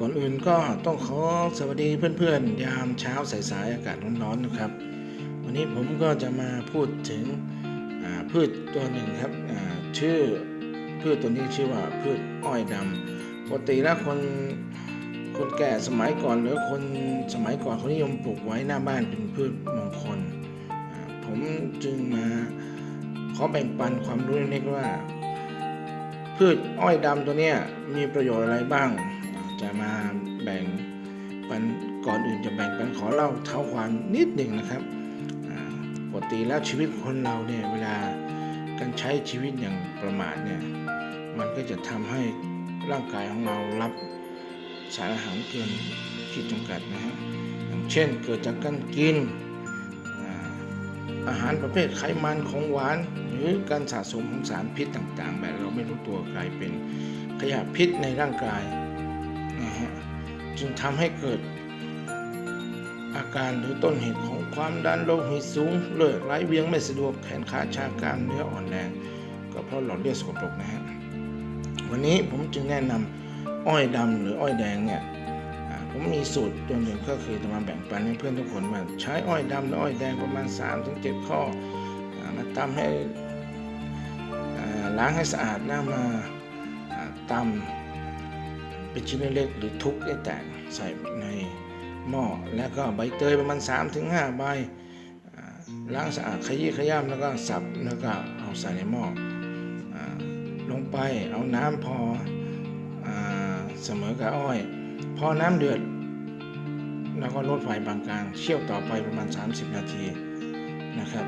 ก่อนอื่นก็ต้องขอสวัสดีเพื่อนๆ ยามเช้าสายๆอากาศร้อนๆนะครับ วันนี้ผมก็จะมาพูดถึงพืชตัวหนึ่งครับชื่อพืชตัวนี้ชื่อว่าพืชอ้อยดำปกติแล้วคนคนแก่สมัยก่อนหรือคนสมัยก่อนเขานิยมปลูกไว้หน้าบ้านเป็นพืชมงคลผมจึงมาขอแบ่งปันความรู้เล็กๆว่า พืชอ้อยดำตัวนี้มีประโยชน์อะไรบ้าง จะมาแบ่งปันก่อนอื่นจะแบ่งปันขอเล่าเท้าความนิดหนึ่งนะครับปกติแล้วชีวิตคนเราเนี่ยเวลาการใช้ชีวิตอย่างประมาทเนี่ยมันก็จะทำให้ร่างกายของเรารับสารอาหารเกินขีดจำกัดนะฮะอย่างเช่นเกิดจากการกินอาหารประเภทไขมันของหวาน หรือการสะสมของสารพิษต่างๆ แบบเราไม่รู้ตัวกลายเป็นขยะพิษในร่างกาย จึงทำให้เกิด อาการหรือต้นเหตุของความดันโลหิตสูงเลือดไหลเวียงไม่สะดวกแขนขาชากล้ามเนื้ออ่อนแรงก็เพราะหลอดเลือดสกปรกนะฮะวันนี้ผมจึงแนะนำอ้อยดำหรืออ้อยแดงเนี่ยผมมีสูตรตัวหนึ่งก็คือจะมาแบ่งปันให้เพื่อนทุกคนว่าใช้อ้อยดำและอ้อยแดงประมาณ 3-7 ข้อมาตำให้ล้างให้สะอาดแล้วมาตำ เป็นชิ้นเล็กๆหรือทุกได้แตกใส่ในหม้อแล้วก็ใบเตยประมาณ3-5ใบอ่าล้างสะอาดขยี้ขย้ำแล้วก็สับแล้วก็เอาใส่ในหม้ออลงไปเอาน้ำพออเสมอกับอ้อย พอน้ำเดือด แล้วก็ลดไฟบางกลางเชี่ยวต่อไปประมาณ 30 นาทีนะครับ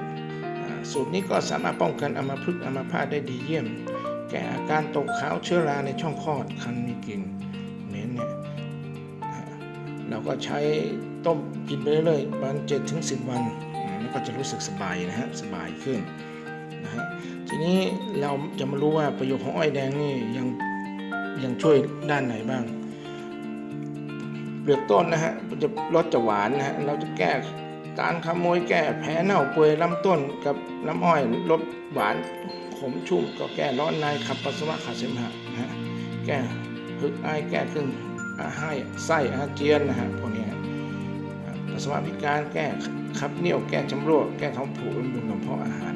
สูตรนี้ก็สามารถป้องกันอัมพฤกอัมพาตได้ดีเยี่ยม แก้อาการตกขาวเชื้อราในช่องคลอดคันมีกลิ่น เหม็นเนี่ยเราก็ใช้ต้มกินไปเรื่อยๆประมาณเจ็ดถึงสิบวันอ่าแล้วก็จะรู้สึกสบายนะฮะสบายขึ้นนะฮะทีนี้เราจะมารู้ว่าประโยชน์ของอ้อยแดงนี่ยังยังช่วยด้านไหนบ้าง เปลือกต้นนะฮะจะรสจะหวานนะฮะเราจะแก้ตานขโมยแก้แผลเน่าเปื่อยลำต้นกับน้ำอ้อยรสหวานขมชุ่มก็แก้ร้อนในขับปัสสาวะขาดเสมหะนะฮะแก้ ฮึกอายแก้ขึ้นอาให้ไส้อาเจียนนะฮะพวกนี้ปัสสาวะพิการแก้ขับเหนี่ยวแก้จำรวกแก้ท้องผูกบำรุงกระเพาะอาหาร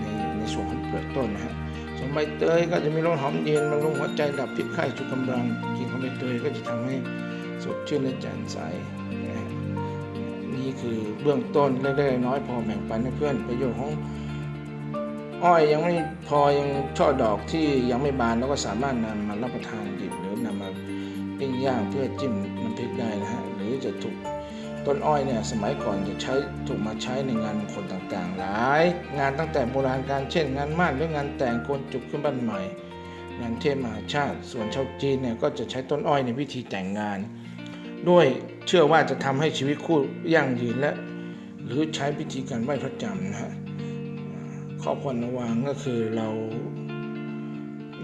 ในในส่วนของเปลือกต้นนะฮะส่วนใบเตยก็จะมีรสหอมเย็นบำรุงหัวใจดับพิษไข้จุกกำลังกินของใบเตยก็จะทำให้สดชื่นและแจ่มใสนี่คือเบื้องต้นเล็กๆน้อยพอแบ่งปันให้เพื่อนประโยชน์ของ อ้อยยังไม่พอยังช่อดอกที่ยังไม่บานเราก็สามารถนำมารับประทานดิบหรือนำมาปิ้งย่างเพื่อจิ้มน้ำพริกได้นะฮะหรือจะถูกต้นอ้อยเนี่ยสมัยก่อนจะใช้ถูกมาใช้ในงานมงคลต่างๆ หลาย งานตั้งแต่โบราณการเช่น งานมั่นหรืองานแต่งโกนจุกขึ้นบ้านใหม่ งานเทศมหาชาติ ส่วนชาวจีนเนี่ยก็จะใช้ต้นอ้อยในพิธีแต่งงาน ด้วยเชื่อว่าจะทำให้ชีวิตคู่ยั่งยืนและ หรือใช้พิธีการไหว้พระจันทร์นะฮะ ข้อควรระวังก็คือเรา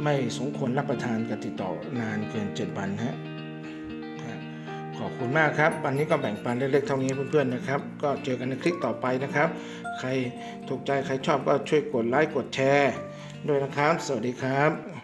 ไม่สมควรรับประทานกันติดต่อนานเกิน 7 วันฮะขอบคุณมากครับ วันนี้ก็แบ่งปันเล็กๆเท่านี้เพื่อนๆนะครับ ก็เจอกันในคลิปต่อไปนะครับ ใครถูกใจใครชอบก็ช่วยกดไลค์กดแชร์ด้วยนะครับ สวัสดีครับ